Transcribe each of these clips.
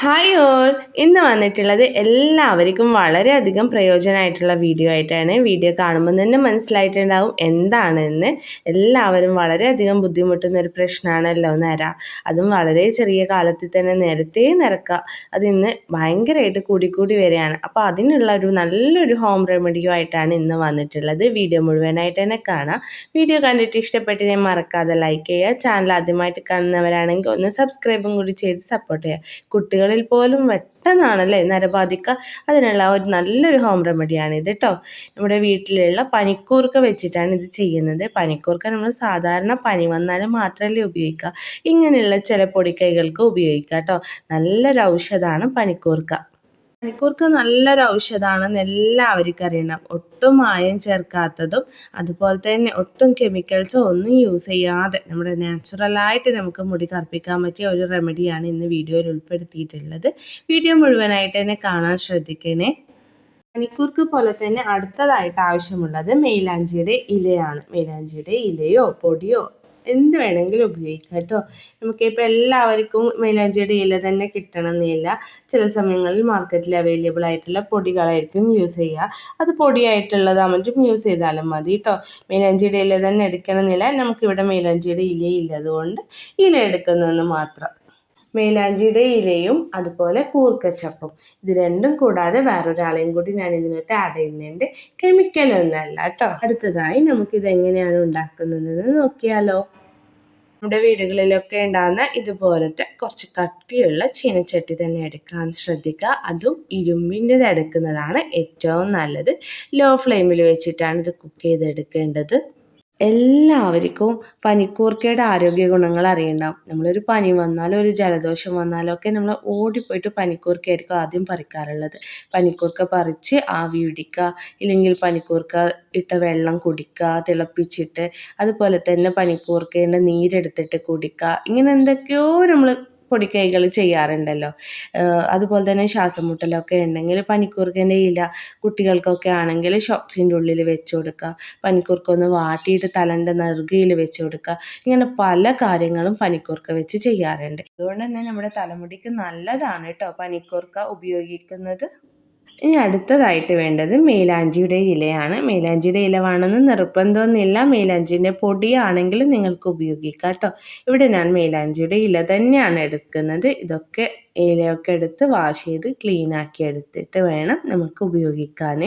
Hi all ഇന്ന് വന്നിട്ടുള്ളത് എല്ലാവർക്കും വളരെയധികം പ്രയോജനമായിട്ടുള്ള വീഡിയോ ആയിട്ടാണ്. വീഡിയോ കാണുമ്പോൾ തന്നെ മനസ്സിലായിട്ടുണ്ടാവും എന്താണെന്ന്. എല്ലാവരും വളരെയധികം ബുദ്ധിമുട്ടുന്ന ഒരു പ്രശ്നമാണല്ലോ നര. അതും വളരെ ചെറിയ കാലത്തിൽ തന്നെ നേരത്തെ നിരക്കുക അതിന്ന് ഭയങ്കരമായിട്ട് കൂടിക്കൂടി വരികയാണ്. അപ്പോൾ അതിനുള്ള ഒരു നല്ലൊരു ഹോം റെമഡിയോ ആയിട്ടാണ് ഇന്ന് വന്നിട്ടുള്ളത്. വീഡിയോ മുഴുവനായിട്ട് തന്നെ കാണാം. വീഡിയോ കണ്ടിട്ട് ഇഷ്ടപ്പെട്ടിനെ മറക്കാതെ ലൈക്ക് ചെയ്യുക. ചാനൽ ആദ്യമായിട്ട് കാണുന്നവരാണെങ്കിൽ ഒന്ന് സബ്സ്ക്രൈബും കൂടി ചെയ്ത് സപ്പോർട്ട് ചെയ്യുക. കുട്ടികൾ കുട്ടികളിൽ പോലും പെട്ടെന്നാണല്ലേ നരബാധിക്ക അതിനുള്ള ഒരു നല്ലൊരു ഹോം റെമഡിയാണ് ഇത് കേട്ടോ നമ്മുടെ വീട്ടിലുള്ള പനിക്കൂർക്ക വെച്ചിട്ടാണ് ഇത് ചെയ്യുന്നത്. പനിക്കൂർക്ക നമ്മൾ സാധാരണ പനി വന്നാൽ മാത്രമല്ലേ ഉപയോഗിക്കുക. ഇങ്ങനെയുള്ള ചില പൊടിക്കൈകൾക്ക് ഉപയോഗിക്കുക കേട്ടോ നല്ലൊരു ഔഷധമാണ് പനിക്കൂർക്ക. പനിക്കൂർക്ക നല്ലൊരു ഔഷധമാണെന്ന് എല്ലാവർക്കും അറിയണം. ഒട്ടും മായം ചേർക്കാത്തതും അതുപോലെ തന്നെ ഒട്ടും കെമിക്കൽസോ ഒന്നും യൂസ് ചെയ്യാതെ നമ്മുടെ നാച്ചുറലായിട്ട് നമുക്ക് മുടി കറുപ്പിക്കാൻ പറ്റിയ ഒരു റെമഡിയാണ് ഇന്ന് വീഡിയോയിൽ ഉൾപ്പെടുത്തിയിട്ടുള്ളത്. വീഡിയോ മുഴുവനായിട്ട് തന്നെ കാണാൻ ശ്രദ്ധിക്കണേ. പനിക്കൂർക്ക് പോലെ തന്നെ അടുത്തതായിട്ട് ആവശ്യമുള്ളത് മെയിലാഞ്ചിയുടെ ഇലയാണ്. മെയിലാഞ്ചിയുടെ ഇലയോ പൊടിയോ എന്ത് വേണമെങ്കിലും ഉപയോഗിക്കാം കേട്ടോ. നമുക്കിപ്പോൾ എല്ലാവർക്കും മൈലാഞ്ചിയുടെ ഇല തന്നെ കിട്ടണമെന്നില്ല. ചില സമയങ്ങളിൽ മാർക്കറ്റിൽ അവൈലബിൾ ആയിട്ടുള്ള പൊടികളായിരിക്കും യൂസ് ചെയ്യുക. അത് പൊടിയായിട്ടുള്ളതാകുമ്പോഴും യൂസ് ചെയ്താലും മതി കേട്ടോ. മൈലാഞ്ചിയുടെ ഇല തന്നെ എടുക്കണമെന്നില്ല. നമുക്കിവിടെ മൈലാഞ്ചിയുടെ ഇല ഇല്ലതുകൊണ്ട് ഇല എടുക്കുന്നതെന്ന് മാത്രം. മേലാഞ്ചിയുടെ ഇലയും അതുപോലെ കൂർക്കച്ചപ്പും. ഇത് രണ്ടും കൂടാതെ വേറൊരാളെയും കൂടി ഞാൻ ഇതിനകത്ത് ആഡ് ചെയ്യുന്നുണ്ട്. കെമിക്കൽ ഒന്നല്ല കേട്ടോ അടുത്തതായി നമുക്കിത് എങ്ങനെയാണ് ഉണ്ടാക്കുന്നതെന്ന് നോക്കിയാലോ. നമ്മുടെ വീടുകളിലൊക്കെ ഉണ്ടാകുന്ന ഇതുപോലത്തെ കുറച്ച് കട്ടിയുള്ള ചീനച്ചട്ടി തന്നെ എടുക്കാൻ ശ്രദ്ധിക്കുക. അതും ഇരുമ്പിന്റെത് എടുക്കുന്നതാണ് ഏറ്റവും നല്ലത്. ലോ ഫ്ലെയിമിൽ വെച്ചിട്ടാണ് ഇത് കുക്ക് ചെയ്തെടുക്കേണ്ടത്. എല്ലാവർക്കും പനിക്കൂർക്കയുടെ ആരോഗ്യ ഗുണങ്ങൾ അറിയണ്ടാവും. നമ്മളൊരു പനി വന്നാലോ ഒരു ജലദോഷം വന്നാലോ ഒക്കെ നമ്മൾ ഓടിപ്പോയിട്ട് പനിക്കൂർക്കയായിരിക്കും ആദ്യം പറിക്കാറുള്ളത്. പനിക്കൂർക്ക പറിച്ച് ആവി പിടിക്കുക ഇല്ലെങ്കിൽ പനിക്കൂർക്ക ഇട്ട വെള്ളം കുടിക്കുക തിളപ്പിച്ചിട്ട് അതുപോലെ തന്നെ പനിക്കൂർക്കേന്റെ നീരെടുത്തിട്ട് കുടിക്കുക ഇങ്ങനെ എന്തൊക്കെയോ നമ്മൾ പൊടിക്കൈകൾ ചെയ്യാറുണ്ടല്ലോ. അതുപോലെ തന്നെ ശ്വാസം മുട്ടലൊക്കെ ഉണ്ടെങ്കിൽ പനിക്കൂർക്കന്റെ ഇല കുട്ടികൾക്കൊക്കെ ആണെങ്കിൽ ഷോക്സിന്റെ ഉള്ളിൽ വെച്ച് കൊടുക്കുക. പനിക്കൂർക്കൊന്ന് വാട്ടിയിട്ട് തലന്റെ നെറുകയിൽ വെച്ച് കൊടുക്കുക. ഇങ്ങനെ പല കാര്യങ്ങളും പനിക്കൂർക്ക വെച്ച് ചെയ്യാറുണ്ട്. അതുകൊണ്ട് തന്നെ നമ്മുടെ തലമുടിക്ക് നല്ലതാണ് കേട്ടോ പനിക്കൂർക്ക ഉപയോഗിക്കുന്നത്. ഇനി അടുത്തതായിട്ട് വേണ്ടത് മേലാഞ്ചിയുടെ ഇലയാണ്. മേലാഞ്ചിയുടെ ഇല വേണമെന്ന് നിർബന്ധമൊന്നുമില്ല. മേലാഞ്ചിന്റെ പൊടിയാണെങ്കിലും നിങ്ങൾക്ക് ഉപയോഗിക്കാം കേട്ടോ. ഇവിടെ ഞാൻ മേലാഞ്ചിയുടെ ഇല തന്നെയാണ് എടുക്കുന്നത്. ഇതൊക്കെ ഇലയൊക്കെ എടുത്ത് വാഷ് ചെയ്ത് ക്ലീൻ ആക്കി എടുത്തിട്ട് വേണം നമുക്ക് ഉപയോഗിക്കാൻ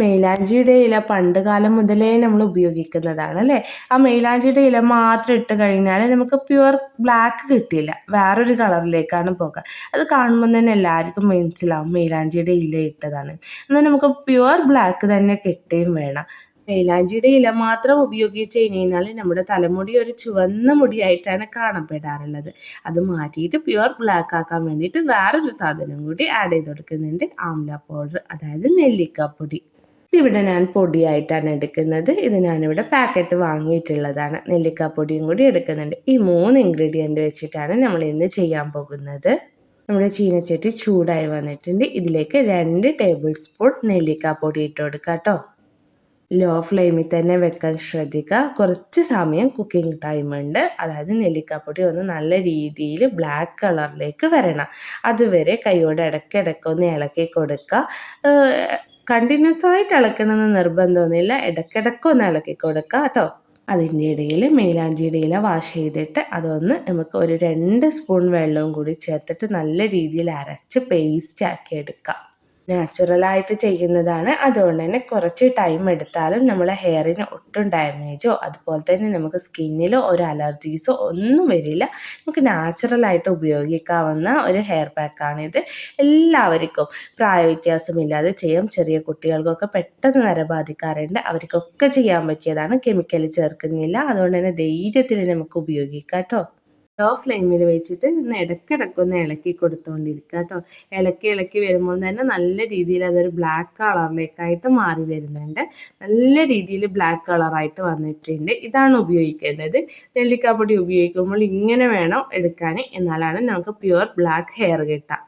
മെയിലാഞ്ചിയുടെ ഇല പണ്ട് കാലം മുതലേ നമ്മൾ ഉപയോഗിക്കുന്നതാണ് അല്ലേ ആ മൈലാഞ്ചിയുടെ ഇല മാത്രം ഇട്ട് കഴിഞ്ഞാൽ നമുക്ക് പ്യുവർ ബ്ലാക്ക് കിട്ടിയില്ല വേറൊരു കളറിലേക്കാണ് പോകുക അത് കാണുമ്പോൾ തന്നെ എല്ലാവർക്കും മനസ്സിലാവും മൈലാഞ്ചിയുടെ ഇല ഇട്ടതാണ്. എന്നാൽ നമുക്ക് പ്യുവർ ബ്ലാക്ക് തന്നെ കിട്ടുകയും വേണം. മൈലാഞ്ചിയുടെ ഇല മാത്രം ഉപയോഗിച്ച് കഴിഞ്ഞാൽ നമ്മുടെ തലമുടി ഒരു ചുവന്ന മുടിയായിട്ടാണ് കാണപ്പെടാറുള്ളത്. അത് മാറ്റിയിട്ട് പ്യുവർ ബ്ലാക്ക് ആക്കാൻ വേണ്ടിയിട്ട് വേറൊരു സാധനം കൂടി ആഡ് ചെയ്ത് കൊടുക്കുന്നുണ്ട്. ആംല പൗഡർ അതായത് നെല്ലിക്കാപ്പൊടി. ഇതിവിടെ ഞാൻ പൊടിയായിട്ടാണ് എടുക്കുന്നത്. ഇത് ഞാനിവിടെ പാക്കറ്റ് വാങ്ങിയിട്ടുള്ളതാണ്. നെല്ലിക്കാപ്പൊടിയും കൂടി എടുക്കുന്നുണ്ട്. ഈ മൂന്ന് ഇൻഗ്രീഡിയന്റ് വെച്ചിട്ടാണ് നമ്മൾ ഇന്ന് ചെയ്യാൻ പോകുന്നത്. നമ്മുടെ ചീനച്ചട്ടി ചൂടായി വന്നിട്ടുണ്ട്. ഇതിലേക്ക് രണ്ട് ടേബിൾ സ്പൂൺ നെല്ലിക്കാപ്പൊടി ഇട്ട് കൊടുക്കുക കേട്ടോ. ലോ ഫ്ലെയിമിൽ തന്നെ വെക്കാൻ ശ്രദ്ധിക്കുക. കുറച്ച് സമയം കുക്കിംഗ് ടൈം ഉണ്ട്. അതായത് നെല്ലിക്കാപ്പൊടി ഒന്ന് നല്ല രീതിയിൽ ബ്ലാക്ക് കളറിലേക്ക് വരണം. അതുവരെ കൈയോടെ ഇടയ്ക്കിടയ്ക്ക് ഒന്ന് ഇളക്കി കൊടുക്കുക. കണ്ടിന്യൂസ് ആയിട്ട് ഇളക്കണമെന്ന് നിർബന്ധമൊന്നുമില്ല. ഇടയ്ക്കിടയ്ക്കൊന്ന് ഇളക്കി കൊടുക്കുക കേട്ടോ. അതിന്റെ ഇടയിൽ മേലാഞ്ചിയുടെ ഇല വാഷ് ചെയ്തിട്ട് അതൊന്ന് നമുക്ക് ഒരു രണ്ട് സ്പൂൺ വെള്ളവും കൂടി ചേർത്തിട്ട് നല്ല രീതിയിൽ അരച്ച് പേസ്റ്റ് ആക്കി എടുക്കാം. നാച്ചുറലായിട്ട് ചെയ്യുന്നതാണ്. അതുകൊണ്ട് തന്നെ കുറച്ച് ടൈം എടുത്താലും നമ്മളെ ഹെയറിന് ഒട്ടും ഡാമേജോ അതുപോലെ തന്നെ നമുക്ക് സ്കിന്നിലോ ഒരു അലർജീസോ ഒന്നും വരില്ല. നമുക്ക് നാച്ചുറലായിട്ട് ഉപയോഗിക്കാവുന്ന ഒരു ഹെയർ പാക്കാണിത് എല്ലാവർക്കും പ്രായവ്യത്യാസമില്ലാതെ ചെയ്യാം. ചെറിയ കുട്ടികൾക്കൊക്കെ പെട്ടെന്ന് നര ബാധിക്കാറുണ്ട്. അവർക്കൊക്കെ ചെയ്യാൻ പറ്റിയതാണ്. കെമിക്കൽ ചേർക്കുന്നില്ല. അതുകൊണ്ട് തന്നെ ധൈര്യത്തിൽ നമുക്ക് ഉപയോഗിക്കാം കേട്ടോ. ലോ ഫ്ലെയിമിൽ വെച്ചിട്ട് ഒന്ന് ഇടയ്ക്കിടയ്ക്കൊന്ന് ഇളക്കി കൊടുത്തുകൊണ്ടിരിക്കുക കേട്ടോ. ഇളക്കി ഇളക്കി വരുമ്പോൾ തന്നെ നല്ല രീതിയിൽ അതൊരു ബ്ലാക്ക് കളറിലേക്കായിട്ട് മാറി വരുന്നുണ്ട്. നല്ല രീതിയിൽ ബ്ലാക്ക് കളറായിട്ട് വന്നിട്ടുണ്ട്. ഇതാണ് ഉപയോഗിക്കേണ്ടത്. നെല്ലിക്കാപ്പൊടി ഉപയോഗിക്കുമ്പോൾ ഇങ്ങനെ വേണം എടുക്കാൻ എന്നാലാണ് നമുക്ക് പ്യുവർ ബ്ലാക്ക് ഹെയർ കിട്ടുക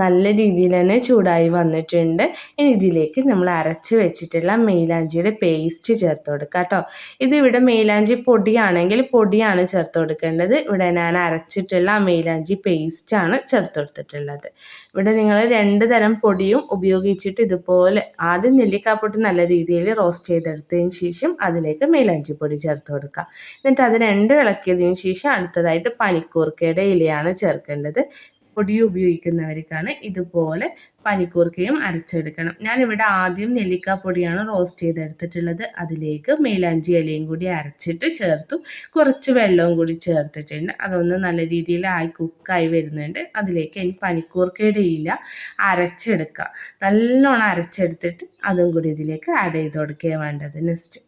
നല്ല രീതിയിൽ തന്നെ ചൂടായി വന്നിട്ടുണ്ട്. ഇനി ഇതിലേക്ക് നമ്മൾ അരച്ച് വെച്ചിട്ടുള്ള മെയിലാഞ്ചിയുടെ പേസ്റ്റ് ചേർത്ത് കൊടുക്കുക കേട്ടോ. ഇതിവിടെ മെയിലാഞ്ചി പൊടിയാണെങ്കിൽ പൊടിയാണ് ചേർത്ത് കൊടുക്കേണ്ടത്. ഇവിടെ ഞാൻ അരച്ചിട്ടുള്ള മെയിലാഞ്ചി പേസ്റ്റാണ് ചേർത്ത് കൊടുത്തിട്ടുള്ളത്. ഇവിടെ നിങ്ങൾ രണ്ട് തരം പൊടിയും ഉപയോഗിച്ചിട്ട് ഇതുപോലെ ആദ്യം നെല്ലിക്കാപ്പൊട്ട് നല്ല രീതിയിൽ റോസ്റ്റ് ചെയ്തെടുത്തതിന് ശേഷം അതിലേക്ക് മെയിലാഞ്ചി പൊടി ചേർത്ത് കൊടുക്കുക എന്നിട്ട് അത് രണ്ട് ഇളക്കിയതിന് ശേഷം അടുത്തതായിട്ട് പനിക്കൂർക്കയുടെ ഇലയാണ് ചേർക്കേണ്ടത്. പൊടി ഉപയോഗിക്കുന്നവർക്കാണ് ഇതുപോലെ പനിക്കൂർക്കയും അരച്ചെടുക്കണം. ഞാനിവിടെ ആദ്യം നെല്ലിക്കാപ്പൊടിയാണ് റോസ്റ്റ് ചെയ്തെടുത്തിട്ടുള്ളത്. അതിലേക്ക് മേലാഞ്ചി ഇലയും കൂടി അരച്ചിട്ട് ചേർത്തു. കുറച്ച് വെള്ളവും കൂടി ചേർത്തിട്ടുണ്ട്. അതൊന്ന് നല്ല രീതിയിൽ ആയി കുക്കായി വരുന്നുണ്ട്. അതിലേക്ക് ഇനി പനിക്കൂർക്കയുടെ ഇല അരച്ചെടുക്കുക നല്ലോണം അരച്ചെടുത്തിട്ട് അതും കൂടി ഇതിലേക്ക് ആഡ് ചെയ്ത് കൊടുക്കുകയാണ് വേണ്ടത്. നെക്സ്റ്റ്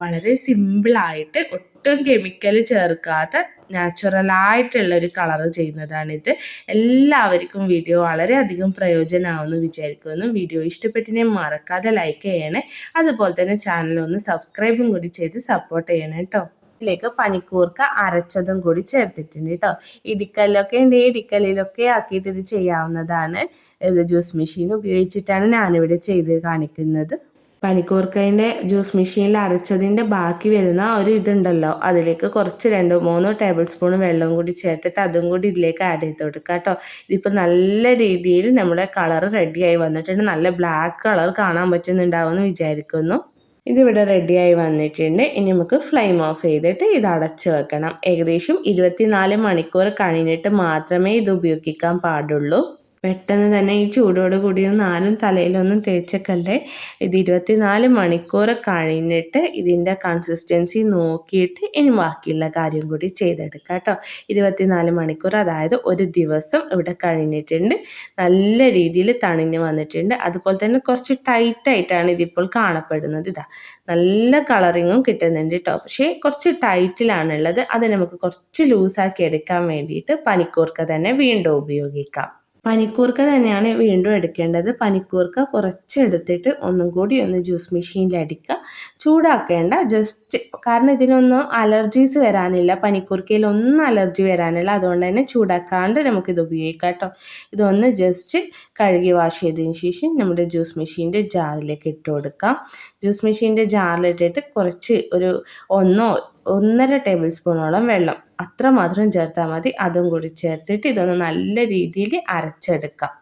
വളരെ സിമ്പിളായിട്ട് ഒട്ടും കെമിക്കൽ ചേർക്കാത്ത നാച്ചുറലായിട്ടുള്ള ഒരു കളർ ചെയ്യുന്നതാണിത്. എല്ലാവർക്കും വീഡിയോ വളരെയധികം പ്രയോജനമാവുമെന്ന് വിചാരിക്കുന്നു. വീഡിയോ ഇഷ്ടപ്പെട്ടിനെ മറക്കാതെ ലൈക്ക് ചെയ്യണേ. അതുപോലെ തന്നെ ചാനൽ ഒന്ന് സബ്സ്ക്രൈബും കൂടി ചെയ്ത് സപ്പോർട്ട് ചെയ്യണം കേട്ടോ ഇതിലേക്ക് പനിക്കൂർക്ക അരച്ചതും കൂടി ചേർത്തിട്ടുണ്ട് കേട്ടോ ഇടിക്കല്ലൊക്കെ ഉണ്ട്. ഇടിക്കല്ലിലൊക്കെ ആക്കിയിട്ട് ഇത് ചെയ്യാവുന്നതാണ്. ഇത് ജ്യൂസ് മെഷീൻ ഉപയോഗിച്ചിട്ടാണ് ഞാനിവിടെ ചെയ്ത് കാണിക്കുന്നത്. പനിക്കൂർക്കതിന്റെ ജ്യൂസ് മെഷീനിൽ അരച്ചതിന്റെ ബാക്കി വരുന്ന ഒരു ഇതുണ്ടല്ലോ. അതിലേക്ക് കുറച്ച് രണ്ടോ മൂന്നോ ടേബിൾ സ്പൂൺ വെള്ളം കൂടി ചേർത്തിട്ട് അതും കൂടി ഇതിലേക്ക് ആഡ് ചെയ്ത് കൊടുക്കുക കേട്ടോ. ഇതിപ്പോൾ നല്ല രീതിയിൽ നമ്മുടെ കളർ റെഡിയായി വന്നിട്ടുണ്ട്. നല്ല ബ്ലാക്ക് കളർ കാണാൻ പറ്റുന്നുണ്ടാവുമെന്ന് വിചാരിക്കുന്നു. ഇതിവിടെ റെഡിയായി വന്നിട്ടുണ്ട്. ഇനി നമുക്ക് ഫ്ലെയിം ഓഫ് ചെയ്തിട്ട് ഇത് അടച്ചു വെക്കണം. ഏകദേശം ഇരുപത്തിനാല് മണിക്കൂർ കഴിഞ്ഞിട്ട് മാത്രമേ ഇത് ഉപയോഗിക്കാൻ പാടുള്ളൂ. പെട്ടെന്ന് തന്നെ ഈ ചൂടോട് കൂടിയൊന്നും ആരും തലയിലൊന്നും തേച്ചക്കല്ലേ. ഇത് ഇരുപത്തിനാല് മണിക്കൂർ കഴിഞ്ഞിട്ട് ഇതിന്റെ കൺസിസ്റ്റൻസി നോക്കിയിട്ട് ഇനി ബാക്കിയുള്ള കാര്യം കൂടി ചെയ്തെടുക്കാം കേട്ടോ. ഇരുപത്തിനാല് മണിക്കൂർ അതായത് ഒരു ദിവസം ഇവിടെ കഴിഞ്ഞിട്ടുണ്ട്. നല്ല രീതിയിൽ തണിഞ്ഞ് വന്നിട്ടുണ്ട്. അതുപോലെ തന്നെ കുറച്ച് ടൈറ്റായിട്ടാണ് ഇതിപ്പോൾ കാണപ്പെടുന്നത് ഇതാ. നല്ല കളറിങ്ങും കിട്ടുന്നുണ്ട് കേട്ടോ. പക്ഷേ കുറച്ച് ടൈറ്റിലാണുള്ളത് അത് നമുക്ക് കുറച്ച് ലൂസാക്കി എടുക്കാൻ വേണ്ടിയിട്ട് പനിക്കൂർക്ക തന്നെ വീണ്ടും ഉപയോഗിക്കാം. പനിക്കൂർക്ക തന്നെയാണ് വീണ്ടും എടുക്കേണ്ടത്. പനിക്കൂർക്ക കുറച്ചെടുത്തിട്ട് ഒന്നും കൂടി ഒന്ന് ജ്യൂസ് മെഷീനിൽ അടിക്കുക. ചൂടാക്കേണ്ട ജസ്റ്റ് കാരണം ഇതിനൊന്നും അലർജീസ് വരാനില്ല. പനിക്കൂർക്കയിൽ ഒന്നും അലർജി വരാനില്ല. അതുകൊണ്ട് തന്നെ ചൂടാക്കാണ്ട് നമുക്കിത് ഉപയോഗിക്കാം കേട്ടോ. ഇതൊന്ന് ജസ്റ്റ് കഴുകി വാഷ് ചെയ്തതിന് ശേഷം നമ്മുടെ ജ്യൂസ് മെഷീന്റെ ജാറിലേക്ക് ഇട്ട് കൊടുക്കാം. ജ്യൂസ് മെഷീന്റെ ജാറിലിട്ടിട്ട് കുറച്ച് ഒരു ഒന്നോ ഒന്നര ടേബിൾ സ്പൂണോളം വെള്ളം. അത്ര മാത്രം ചേർത്താൽ മതി. അതും കൂടി ചേർത്തിട്ട് ഇതൊന്ന് നല്ല രീതിയിൽ അരച്ചെടുക്കാം.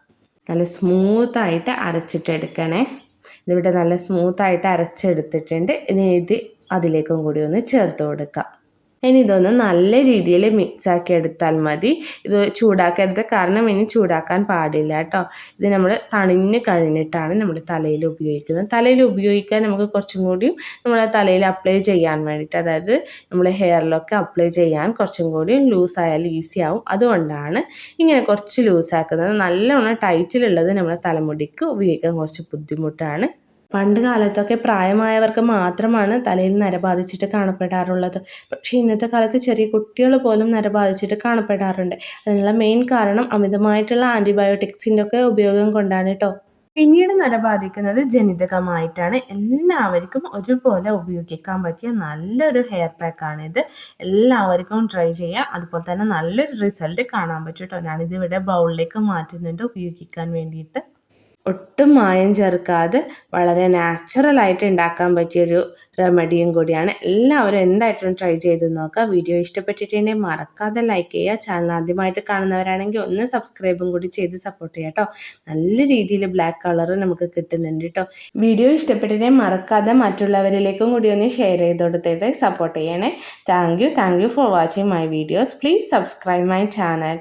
നല്ല സ്മൂത്തായിട്ട് അരച്ചിട്ടെടുക്കണേ. ഇതിവിടെ നല്ല സ്മൂത്തായിട്ട് അരച്ചെടുത്തിട്ടുണ്ട്. ഇനി ഇത് അതിലേക്കും കൂടി ഒന്ന് ചേർത്ത് കൊടുക്കാം. ഇനി ഇതൊന്ന് നല്ല രീതിയിൽ മിക്സാക്കി എടുത്താൽ മതി. ഇത് ചൂടാക്കരുത്. കാരണം ഇനി ചൂടാക്കാൻ പാടില്ല കേട്ടോ. ഇത് നമ്മൾ തണിഞ്ഞ് കഴിഞ്ഞിട്ടാണ് നമ്മൾ തലയിൽ ഉപയോഗിക്കുന്നത്. തലയിൽ ഉപയോഗിക്കാൻ നമുക്ക് കുറച്ചും കൂടിയും നമ്മളെ തലയിൽ അപ്ലൈ ചെയ്യാൻ വേണ്ടിയിട്ട് അതായത് നമ്മൾ ഹെയറിലൊക്കെ അപ്ലൈ ചെയ്യാൻ കുറച്ചും കൂടി ലൂസായാൽ ഈസി ആവും. അതുകൊണ്ടാണ് ഇങ്ങനെ കുറച്ച് ലൂസാക്കുന്നത് നല്ലോണം ടൈറ്റിലുള്ളത് നമ്മളെ തലമുടിക്ക് ഉപയോഗിക്കാൻ കുറച്ച് ബുദ്ധിമുട്ടാണ്. പണ്ട് കാലത്തൊക്കെ പ്രായമായവർക്ക് മാത്രമാണ് തലയിൽ നര ബാധിച്ചിട്ട് കാണപ്പെടാറുള്ളത്. പക്ഷേ ഇന്നത്തെ കാലത്ത് ചെറിയ കുട്ടികൾ പോലും നര ബാധിച്ചിട്ട് കാണപ്പെടാറുണ്ട്. അതിനുള്ള മെയിൻ കാരണം അമിതമായിട്ടുള്ള ആന്റിബയോട്ടിക്സിന്റെ ഒക്കെ ഉപയോഗം കൊണ്ടാണ് കേട്ടോ പിന്നീട് നര ബാധിക്കുന്നത് ജനിതകമായിട്ടാണ്. എല്ലാവർക്കും ഒരുപോലെ ഉപയോഗിക്കാൻ പറ്റിയ നല്ലൊരു ഹെയർ പാക്കാണിത്. എല്ലാവർക്കും ട്രൈ ചെയ്യുക അതുപോലെ തന്നെ നല്ലൊരു റിസൾട്ട് കാണാൻ പറ്റും കേട്ടോ ഞാനിത് ഇവിടെ ബൗളിലേക്ക് മാറ്റുന്നുണ്ട്. ഉപയോഗിക്കാൻ വേണ്ടിയിട്ട്. ഒട്ടും മായം ചേർക്കാതെ വളരെ നാച്ചുറലായിട്ട് ഉണ്ടാക്കാൻ പറ്റിയൊരു റെമഡിയും കൂടിയാണ്. എല്ലാവരും എന്തായിട്ടും ട്രൈ ചെയ്ത് നോക്കുക. വീഡിയോ ഇഷ്ടപ്പെട്ടിട്ടുണ്ടെങ്കിൽ മറക്കാതെ ലൈക്ക് ചെയ്യുക. ചാനൽ ആദ്യമായിട്ട് കാണുന്നവരാണെങ്കിൽ ഒന്ന് സബ്സ്ക്രൈബും കൂടി ചെയ്ത് സപ്പോർട്ട് ചെയ്യുക കേട്ടോ നല്ല രീതിയിൽ ബ്ലാക്ക് കളർ നമുക്ക് കിട്ടുന്നുണ്ട് കേട്ടോ വീഡിയോ ഇഷ്ടപ്പെട്ടിട്ടുണ്ടെങ്കിൽ മറക്കാതെ മറ്റുള്ളവരിലേക്കും കൂടി ഒന്ന് ഷെയർ ചെയ്ത് കൊടുത്തിട്ട് സപ്പോർട്ട് ചെയ്യണേ. Thank you thank you for watching my videos please subscribe my channel